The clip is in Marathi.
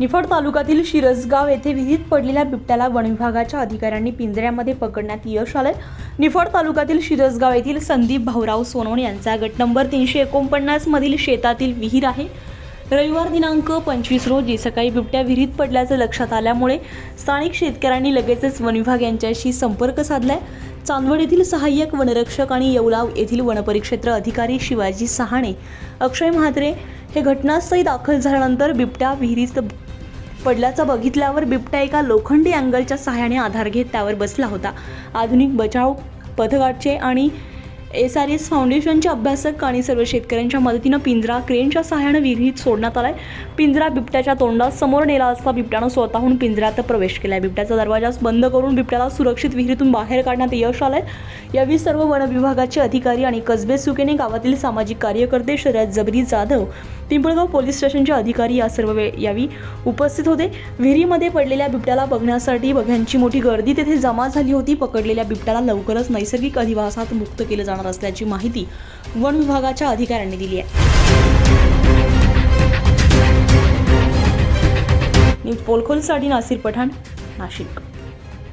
निफाड तालुक्यातील शिरसगाव येथे विहिरीत पडलेल्या बिबट्याला वनविभागाच्या अधिकाऱ्यांनी पिंजऱ्यामध्ये पकडण्यात यश आलंय. निफाड तालुक्यातील शिरसगाव येथील संदीप भाऊराव सोनवणे यांचा गट नंबर तीनशे एकोणपन्नास मधील शेतातील विहीर आहे. रविवार दिनांक पंचवीस रोजी सकाळी बिबट्या विहिरीत पडल्याचं लक्षात आल्यामुळे स्थानिक शेतकऱ्यांनी लगेचच वनविभाग यांच्याशी संपर्क साधलाय. चांदवड येथील सहाय्यक वनरक्षक आणि येवलाव येथील वनपरिक्षेत्र अधिकारी शिवाजी सहाणे अक्षय म्हात्रे हे घटनास्थळी दाखल झाल्यानंतर बिबट्या विहिरीत पडल्याचं बघितल्यावर बिबट्या एका लोखंडी अँगलच्या सहाय्याने आधार घेत त्यावर बसला होता. आधुनिक बचाव पथकाचे आणि एस आर एस फाउंडेशनचे अभ्यासक आणि सर्व शेतकऱ्यांच्या मदतीनं पिंजरा क्रेनच्या सहाय्यानं विहिरीत सोडण्यात आलाय. पिंजरा बिबट्याच्या तोंडात समोर नेला असता बिबट्यानं स्वतःहून पिंजऱ्यात प्रवेश केलाय. बिबट्याचा दरवाजा बंद करून बिबट्याला सुरक्षित विहिरीतून बाहेर काढण्यात यश आलंय. यावेळी सर्व वन विभागाचे अधिकारी आणि कसबे सुकेने गावातील सामाजिक कार्यकर्ते शर्यत जबरी जाधव पिंपळगाव पोलीस स्टेशनचे अधिकारी या सर्व वेळ यावेळी उपस्थित होते. विहिरीमध्ये पडलेल्या बिबट्याला बघण्यासाठी बघ्यांची मोठी गर्दी तेथे जमा झाली होती. पकडलेल्या बिबट्याला लवकरच नैसर्गिक अधिवासात मुक्त केलं जाणार असल्याची माहिती वन विभागाच्या अधिकाऱ्यांनी दिली आहे. न्यूज पोलखोलसाठी नासिर पठाण नाशिक.